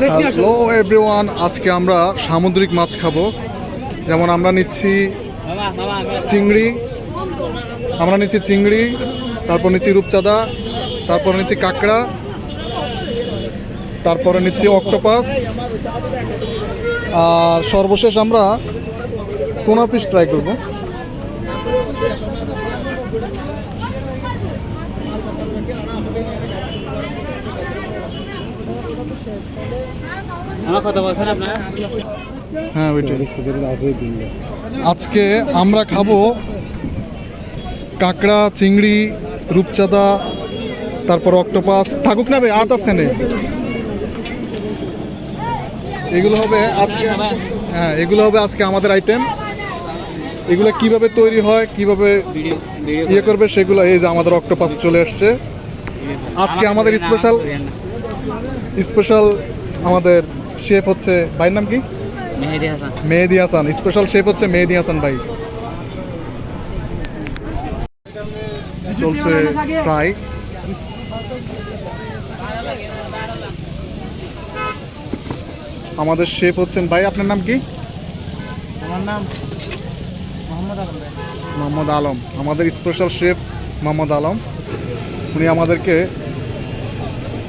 Hello everyone আজকে আমরা সামুদ্রিক মাছ খাব। যেমন আমরা নিচ্ছি চিংড়ি, আমরা নিচ্ছি চিংড়ি, তারপর নিচ্ছি রূপচাঁদা, তারপর নিচ্ছি কাঁকড়া, তারপরে নিচ্ছি অক্টোপাস। আর সর্বশেষ আমরা টুনা পিস ট্রাই করব। আমার কথা বলছেন আপনার? হ্যাঁ ওইটাই। আজকে আমরা খাব কাঁকড়া চিংড়ি রূপচাঁদা তারপর অক্টোপাস। থাকুক না ভাই আতাস খানে এগুলো হবে আজকে হ্যাঁ এগুলো হবে আজকে আমাদের আইটেম এগুলো কীভাবে তৈরি হয় কীভাবে ইয়ে করবে সেগুলো এই যে আমাদের অক্টোপাস চলে আসছে আজকে আমাদের স্পেশাল স্পেশাল আমাদের শেফ হচ্ছে ভাইয়ের নাম কি? মেহেদি হাসান। মেহেদি হাসান। স্পেশাল শেফ হচ্ছে মেহেদি হাসান ভাই। চলছে ফ্রাই। আমাদের শেফ হচ্ছেন ভাই আপনার নাম কি? আমার নাম মোহাম্মদ আলম মোহাম্মদ আলম। আমাদের স্পেশাল শেফ মোহাম্মদ আলম। উনি আমাদেরকে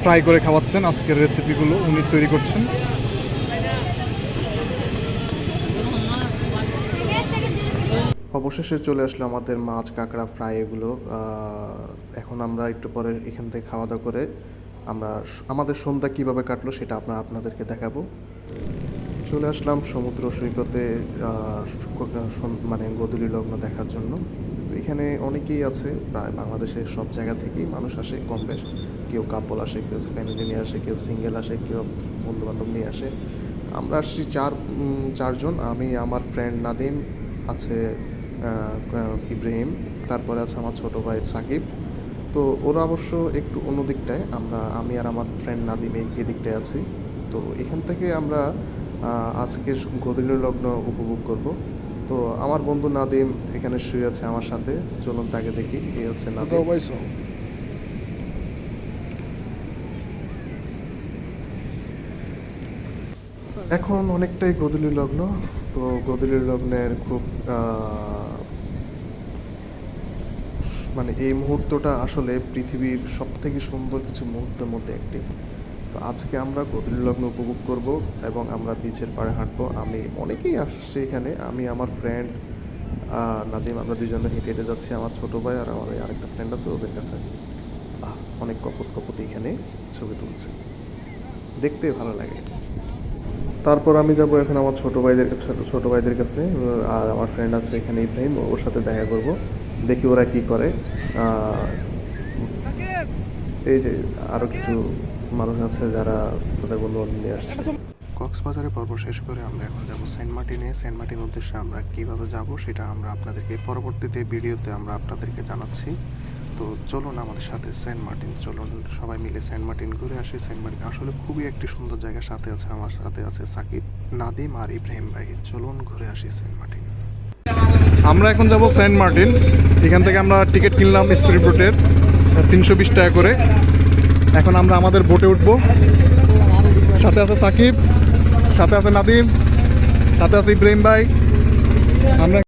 ফ্রাই করে খাওয়াচ্ছেন। আজকের রেসিপিগুলো উনি তৈরি করছেন। অবশেষে চলে আসলো আমাদের মাছ কাঁকড়া ফ্রাই এগুলো। এখন আমরা একটু পরে এখান থেকে খাওয়া দাওয়া করে আমরা আমাদের সন্ধ্যা কীভাবে কাটলো সেটা আপনার আপনাদেরকে দেখাবো। চলে আসলাম সমুদ্র সৈকতে মানে গদুলি লগ্ন দেখার জন্য। এখানে অনেকেই আছে প্রায় বাংলাদেশের সব জায়গা থেকেই মানুষ আসে কম বেশ কেউ কাপল আসে কেউ ফ্যামিলি নিয়ে আসে কেউ সিঙ্গেল আসে কেউ বন্ধু বান্ধব নিয়ে আসে। আমরা আসছি চার চারজন। আমি আমার ফ্রেন্ড নাদিম আছে ইব্রাহিম তারপরে আছে আমার ছোট ভাই সাকিব। তো ওরা অবশ্য একটু অন্য দিকটায়। আমরা আমি আর আমার ফ্রেন্ড নাদিম এই দিকটায় আছি। তো এখান থেকে আমরা আহ, আজকে গদিনী লগ্ন উপভোগ করব। তো আমার বন্ধু নাদিম এখানে শুয়ে আছে আমার সাথে। চলুন তাকে দেখি এই হচ্ছে নাদিম। এখন অনেকটাই গদুলি লগ্ন তো গদুলি লগ্নের খুব আহ, মানে এই মুহূর্তটা আসলে পৃথিবীর সব থেকে সুন্দর কিছু মুহূর্তের মধ্যে একটি। তো আজকে আমরা লগ্ন উপভোগ করব এবং আমরা বিচের পাড়ে হাঁটবো। আমি অনেকেই আসছি এখানে। আমি, আমার ফ্রেন্ড নাদিম, আমরা দুজনে হেঁটে হেঁটে যাচ্ছি, আমার ছোট ভাই আর আমার আরেকটা ফ্রেন্ড আছে ওদের কাছে। অনেক কপত কপত এখানে ছবি তুলছে। দেখতে ভালো লাগে। তারপর আমি যাব এখন আমার ছোট ভাইদের ছোট ছোট ভাইদের কাছে আর আমার ফ্রেন্ড আছে এখানে ইব্রাহিম, ওর সাথে দেখা করব। দেখি ওরা কি করে। এই যে আরও কিছু মানুষ আছে যারা তাদের বন্ধু বান্ধব নিয়ে আসছে। কক্সবাজারে পর্ব শেষ করে আমরা এখন যাব সেন্ট মার্টিনে। সেন্ট মার্টিন উদ্দেশ্যে আমরা কীভাবে যাব সেটা আমরা আপনাদেরকে পরবর্তীতে ভিডিওতে আমরা আপনাদেরকে জানাচ্ছি। তো চলুন আমাদের সাথে সেন্ট মার্টিন চলুন সবাই মিলে সেন্ট মার্টিন ঘুরে আসি। সেন্ট মার্টিন আসলে খুবই একটি সুন্দর জায়গা সাথে আছে আমার সাথে আছে সাকিব নাদিম আর ইব্রাহিম ভাই। চলুন ঘুরে আসি সেন্ট মার্টিন। আমরা এখন যাব সেন্ট মার্টিন। এখান থেকে আমরা টিকিট কিনলাম স্পিড বোটের তিনশো বিশ টাকা করে। এখন আমরা আমাদের বোটে উঠব। সাথে আছে সাকিব, সাথে আছে নাদিম, সাথে আছে ইব্রাহিম ভাই। আমরা